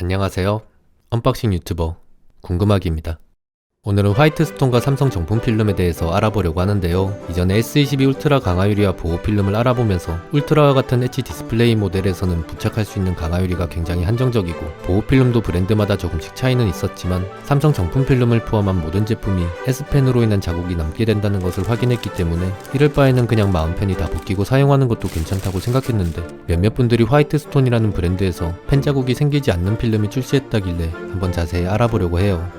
안녕하세요. 언박싱 유튜버 궁금하기입니다. 오늘은 화이트 스톤과 삼성 정품 필름에 대해서 알아보려고 하는데요. 이전에 S22 울트라 강화유리와 보호 필름을 알아보면서 울트라와 같은 엣지 디스플레이 모델에서는 부착할 수 있는 강화유리가 굉장히 한정적이고 보호 필름도 브랜드마다 조금씩 차이는 있었지만 삼성 정품 필름을 포함한 모든 제품이 S펜으로 인한 자국이 남게 된다는 것을 확인했기 때문에 이럴 바에는 그냥 마운펜이 다 벗기고 사용하는 것도 괜찮다고 생각했는데 몇몇 분들이 화이트 스톤이라는 브랜드에서 펜 자국이 생기지 않는 필름이 출시했다길래 한번 자세히 알아보려고 해요.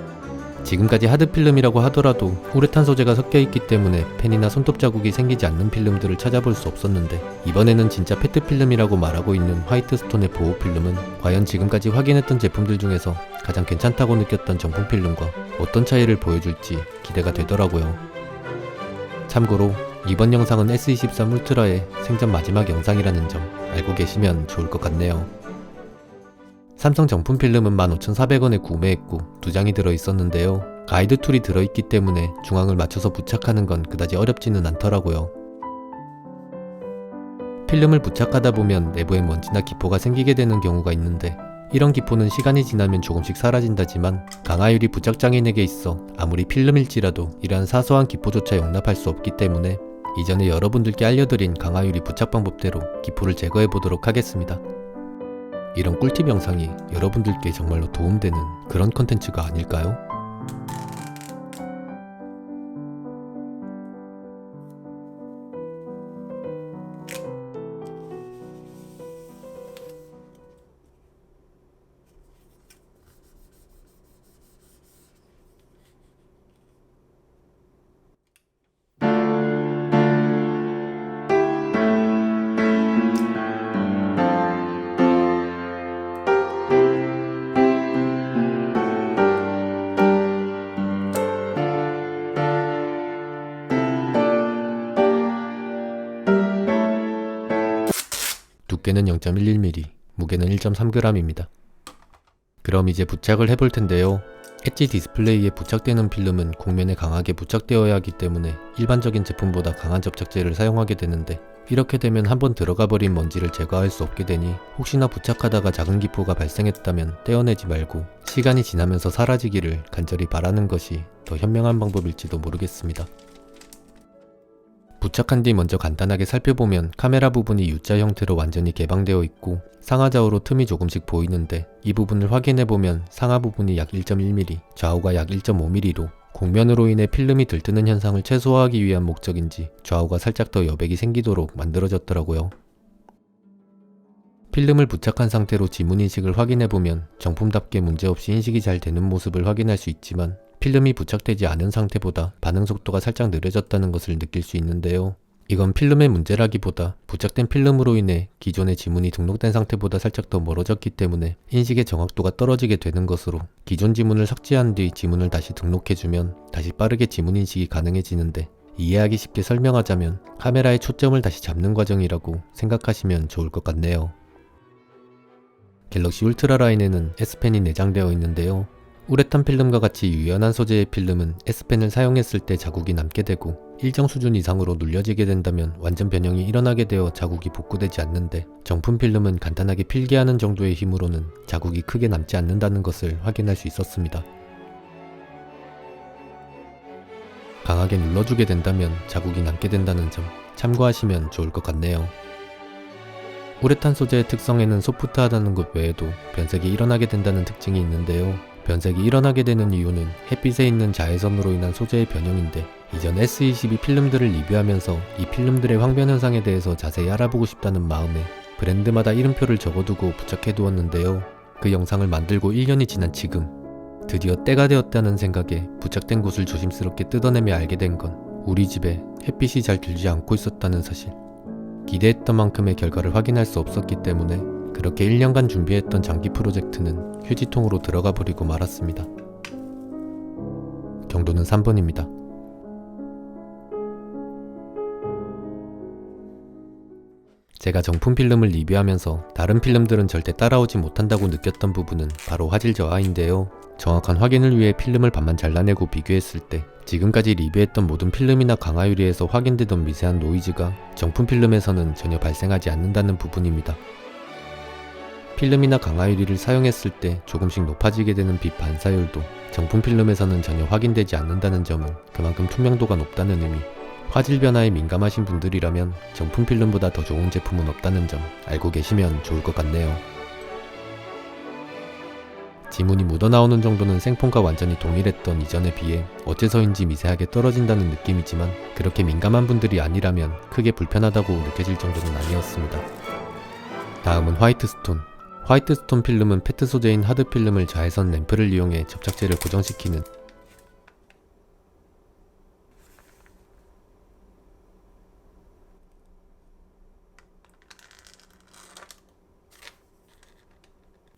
지금까지 하드 필름이라고 하더라도 우레탄 소재가 섞여 있기 때문에 펜이나 손톱 자국이 생기지 않는 필름들을 찾아볼 수 없었는데 이번에는 진짜 페트 필름이라고 말하고 있는 화이트 스톤의 보호 필름은 과연 지금까지 확인했던 제품들 중에서 가장 괜찮다고 느꼈던 정품 필름과 어떤 차이를 보여줄지 기대가 되더라고요. 참고로 이번 영상은 S23 울트라의 생전 마지막 영상이라는 점 알고 계시면 좋을 것 같네요. 삼성 정품 필름은 15,400원에 구매했고 두 장이 들어있었는데요. 가이드 툴이 들어있기 때문에 중앙을 맞춰서 부착하는 건 그다지 어렵지는 않더라고요. 필름을 부착하다 보면 내부에 먼지나 기포가 생기게 되는 경우가 있는데 이런 기포는 시간이 지나면 조금씩 사라진다지만 강화유리 부착장애인에게 있어 아무리 필름일지라도 이러한 사소한 기포조차 용납할 수 없기 때문에 이전에 여러분들께 알려드린 강화유리 부착 방법대로 기포를 제거해 보도록 하겠습니다. 이런 꿀팁 영상이 여러분들께 정말로 도움되는 그런 컨텐츠가 아닐까요? 두께는 0.11mm, 무게는 1.3g입니다. 그럼 이제 부착을 해볼 텐데요. 엣지 디스플레이에 부착되는 필름은 곡면에 강하게 부착되어야 하기 때문에 일반적인 제품보다 강한 접착제를 사용하게 되는데 이렇게 되면 한번 들어가 버린 먼지를 제거할 수 없게 되니 혹시나 부착하다가 작은 기포가 발생했다면 떼어내지 말고 시간이 지나면서 사라지기를 간절히 바라는 것이 더 현명한 방법일지도 모르겠습니다. 부착한 뒤 먼저 간단하게 살펴보면 카메라 부분이 U자 형태로 완전히 개방되어 있고 상하좌우로 틈이 조금씩 보이는데 이 부분을 확인해보면 상하 부분이 약 1.1mm, 좌우가 약 1.5mm로 곡면으로 인해 필름이 들뜨는 현상을 최소화하기 위한 목적인지 좌우가 살짝 더 여백이 생기도록 만들어졌더라고요. 필름을 부착한 상태로 지문 인식을 확인해보면 정품답게 문제없이 인식이 잘 되는 모습을 확인할 수 있지만 필름이 부착되지 않은 상태보다 반응 속도가 살짝 느려졌다는 것을 느낄 수 있는데요. 이건 필름의 문제라기보다 부착된 필름으로 인해 기존의 지문이 등록된 상태보다 살짝 더 멀어졌기 때문에 인식의 정확도가 떨어지게 되는 것으로 기존 지문을 삭제한 뒤 지문을 다시 등록해주면 다시 빠르게 지문 인식이 가능해지는데 이해하기 쉽게 설명하자면 카메라의 초점을 다시 잡는 과정이라고 생각하시면 좋을 것 같네요. 갤럭시 울트라 라인에는 S펜이 내장되어 있는데요. 우레탄 필름과 같이 유연한 소재의 필름은 S펜을 사용했을 때 자국이 남게 되고 일정 수준 이상으로 눌려지게 된다면 완전 변형이 일어나게 되어 자국이 복구되지 않는데 정품 필름은 간단하게 필기하는 정도의 힘으로는 자국이 크게 남지 않는다는 것을 확인할 수 있었습니다. 강하게 눌러주게 된다면 자국이 남게 된다는 점 참고하시면 좋을 것 같네요. 우레탄 소재의 특성에는 소프트하다는 것 외에도 변색이 일어나게 된다는 특징이 있는데요. 변색이 일어나게 되는 이유는 햇빛에 있는 자외선으로 인한 소재의 변형인데 이전 S22 필름들을 리뷰하면서 이 필름들의 황변 현상에 대해서 자세히 알아보고 싶다는 마음에 브랜드마다 이름표를 적어두고 부착해 두었는데요. 그 영상을 만들고 1년이 지난 지금 드디어 때가 되었다는 생각에 부착된 곳을 조심스럽게 뜯어내며 알게 된 건 우리 집에 햇빛이 잘 들지 않고 있었다는 사실. 기대했던 만큼의 결과를 확인할 수 없었기 때문에 그렇게 1년간 준비했던 장기 프로젝트는 휴지통으로 들어가 버리고 말았습니다. 경도는 3번입니다. 제가 정품 필름을 리뷰하면서 다른 필름들은 절대 따라오지 못한다고 느꼈던 부분은 바로 화질 저하인데요. 정확한 확인을 위해 필름을 반만 잘라내고 비교했을 때 지금까지 리뷰했던 모든 필름이나 강화 유리에서 확인되던 미세한 노이즈가 정품 필름에서는 전혀 발생하지 않는다는 부분입니다. 필름이나 강화 유리를 사용했을 때 조금씩 높아지게 되는 빛 반사율도 정품 필름에서는 전혀 확인되지 않는다는 점은 그만큼 투명도가 높다는 의미. 화질 변화에 민감하신 분들이라면 정품 필름보다 더 좋은 제품은 없다는 점 알고 계시면 좋을 것 같네요. 지문이 묻어나오는 정도는 생폰과 완전히 동일했던 이전에 비해 어째서인지 미세하게 떨어진다는 느낌이지만 그렇게 민감한 분들이 아니라면 크게 불편하다고 느껴질 정도는 아니었습니다. 다음은 화이트 스톤. 화이트 스톤 필름은 페트 소재인 하드 필름을 자외선 램프를 이용해 접착제를 고정시키는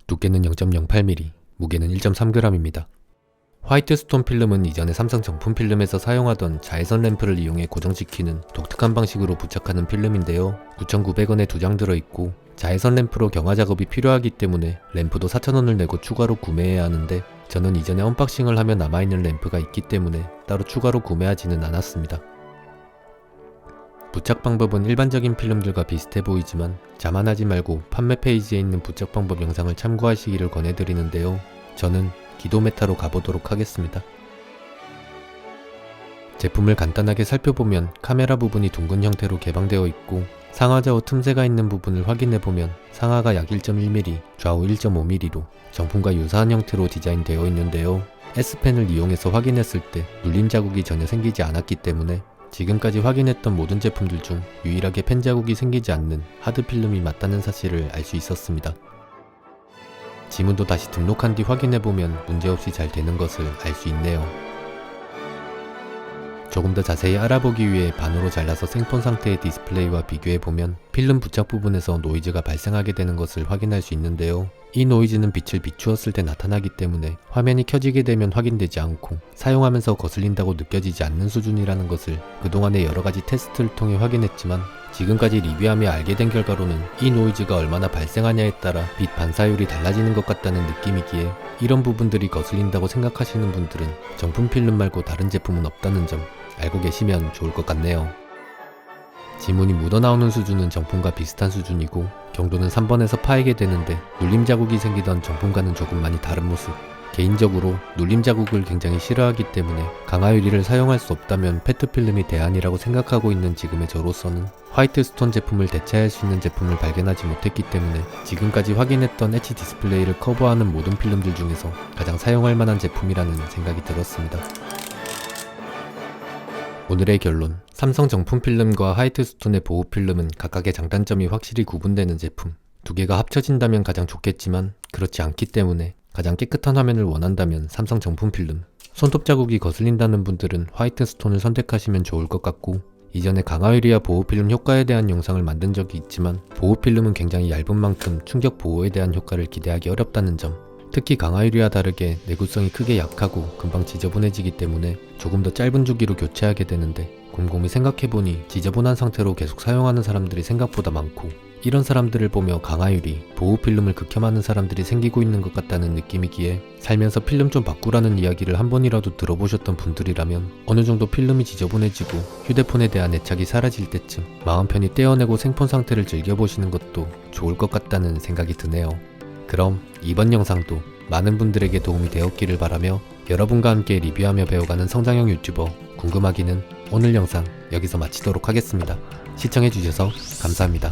두께는 0.08mm, 무게는 1.3g입니다. 화이트 스톤 필름은 이전에 삼성 정품 필름에서 사용하던 자외선 램프를 이용해 고정시키는 독특한 방식으로 부착하는 필름인데요. 9,900원에 두 장 들어있고 자외선 램프로 경화 작업이 필요하기 때문에 램프도 4,000원을 내고 추가로 구매해야 하는데 저는 이전에 언박싱을 하며 남아있는 램프가 있기 때문에 따로 추가로 구매하지는 않았습니다. 부착 방법은 일반적인 필름들과 비슷해 보이지만 자만하지 말고 판매 페이지에 있는 부착 방법 영상을 참고하시기를 권해드리는데요. 저는 기도 메타로 가보도록 하겠습니다. 제품을 간단하게 살펴보면 카메라 부분이 둥근 형태로 개방되어 있고 상하 좌우 틈새가 있는 부분을 확인해보면 상하가 약 1.1mm, 좌우 1.5mm로 정품과 유사한 형태로 디자인되어 있는데요. S펜을 이용해서 확인했을 때 눌림 자국이 전혀 생기지 않았기 때문에 지금까지 확인했던 모든 제품들 중 유일하게 펜 자국이 생기지 않는 하드 필름이 맞다는 사실을 알 수 있었습니다. 지문도 다시 등록한 뒤 확인해보면 문제없이 잘 되는 것을 알 수 있네요. 조금 더 자세히 알아보기 위해 반으로 잘라서 생폰 상태의 디스플레이와 비교해보면 필름 부착 부분에서 노이즈가 발생하게 되는 것을 확인할 수 있는데요. 이 노이즈는 빛을 비추었을 때 나타나기 때문에 화면이 켜지게 되면 확인되지 않고 사용하면서 거슬린다고 느껴지지 않는 수준이라는 것을 그동안의 여러가지 테스트를 통해 확인했지만 지금까지 리뷰하며 알게 된 결과로는 이 노이즈가 얼마나 발생하냐에 따라 빛 반사율이 달라지는 것 같다는 느낌이기에 이런 부분들이 거슬린다고 생각하시는 분들은 정품 필름 말고 다른 제품은 없다는 점 알고 계시면 좋을 것 같네요. 지문이 묻어나오는 수준은 정품과 비슷한 수준이고 경도는 3번에서 파이게 되는데 눌림 자국이 생기던 정품과는 조금 많이 다른 모습. 개인적으로 눌림 자국을 굉장히 싫어하기 때문에 강화 유리를 사용할 수 없다면 페트 필름이 대안이라고 생각하고 있는 지금의 저로서는 화이트 스톤 제품을 대체할 수 있는 제품을 발견하지 못했기 때문에 지금까지 확인했던 H 디스플레이를 커버하는 모든 필름들 중에서 가장 사용할 만한 제품이라는 생각이 들었습니다. 오늘의 결론. 삼성 정품 필름과 화이트 스톤의 보호 필름은 각각의 장단점이 확실히 구분되는 제품. 두 개가 합쳐진다면 가장 좋겠지만 그렇지 않기 때문에 가장 깨끗한 화면을 원한다면 삼성 정품 필름. 손톱 자국이 거슬린다는 분들은 화이트 스톤을 선택하시면 좋을 것 같고 이전에 강화유리와 보호 필름 효과에 대한 영상을 만든 적이 있지만 보호 필름은 굉장히 얇은 만큼 충격 보호에 대한 효과를 기대하기 어렵다는 점. 특히 강화유리와 다르게 내구성이 크게 약하고 금방 지저분해지기 때문에 조금 더 짧은 주기로 교체하게 되는데 곰곰이 생각해보니 지저분한 상태로 계속 사용하는 사람들이 생각보다 많고 이런 사람들을 보며 강화유리, 보호 필름을 극혐하는 사람들이 생기고 있는 것 같다는 느낌이기에 살면서 필름 좀 바꾸라는 이야기를 한 번이라도 들어보셨던 분들이라면 어느 정도 필름이 지저분해지고 휴대폰에 대한 애착이 사라질 때쯤 마음 편히 떼어내고 생폰 상태를 즐겨보시는 것도 좋을 것 같다는 생각이 드네요. 그럼 이번 영상도 많은 분들에게 도움이 되었기를 바라며 여러분과 함께 리뷰하며 배워가는 성장형 유튜버 궁금하기는 오늘 영상 여기서 마치도록 하겠습니다. 시청해주셔서 감사합니다.